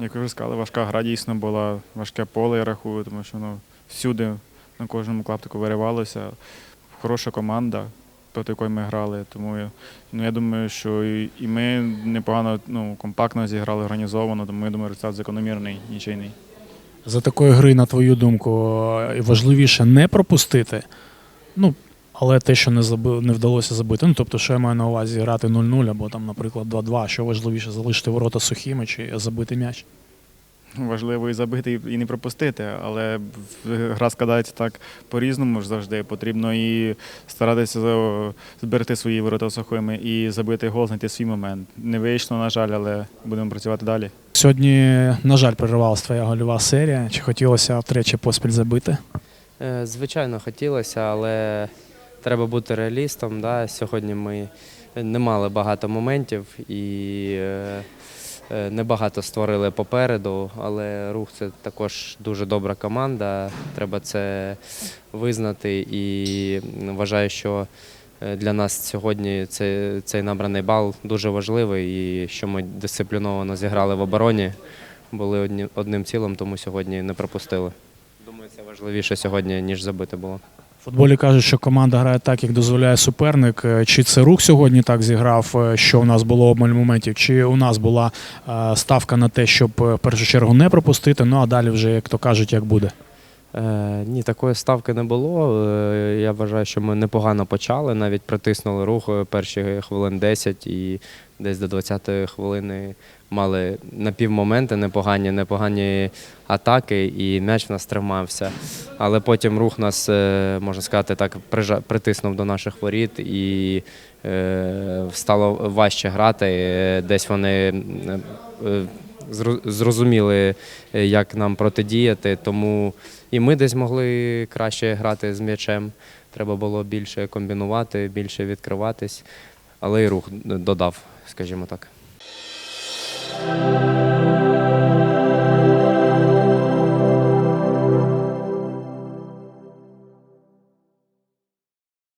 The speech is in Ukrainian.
Як ви сказали, важка гра дійсно була, важке поле, я рахую, тому що ну, всюди на кожному клаптику виривалося. Хороша команда, проти якої ми грали. Тому ну, я думаю, що і ми непогано, ну, компактно зіграли, організовано, тому я думаю, результат закономірний, нічийний. За такої гри, на твою думку, важливіше не пропустити. Ну, але те, що не заби, не вдалося забити. Ну, тобто, що я маю на увазі грати 0-0 або там, наприклад, 2-2, що важливіше залишити ворота сухими чи забити м'яч. Важливо і забити, і- не пропустити, але гра складається так по-різному ж завжди. Потрібно і старатися зберегти свої ворота сухими і забити гол, знайти свій момент. Не вийшло, на жаль, але будемо працювати далі. Сьогодні, на жаль, перервалася твоя гольова серія. Чи хотілося втричі поспіль забити? Е, Звичайно, хотілося, але треба бути реалістом. Да? Сьогодні ми не мали багато моментів і е, е, небагато створили попереду, але рух це також дуже добра команда. Треба це визнати і вважаю, що для нас сьогодні цей, цей набраний бал дуже важливий і що ми дисципліновано зіграли в обороні, були одні, одним цілим, тому сьогодні не пропустили. Це важливіше сьогодні, ніж забити було. В футболі кажуть, що команда грає так, як дозволяє суперник. Е, Чи це рух сьогодні так зіграв, е, що у нас було обмаль моментів, чи у нас була е, ставка на те, щоб в першу чергу не пропустити, ну а далі вже, як то кажуть, як буде. Е, ні, такої ставки не було. Е, я вважаю, що ми непогано почали, навіть притиснули рух е, перші хвилин 10 і десь до 20-ї хвилини мали напівмоменти непогані, непогані атаки, і м'яч в нас тримався. Але потім рух нас, можна сказати, так притиснув до наших воріт і стало важче грати. Десь вони зрозуміли, е, як нам протидіяти, тому і ми десь могли краще грати з м'ячем. Треба було більше комбінувати, більше відкриватись, але і рух додав, скажімо так.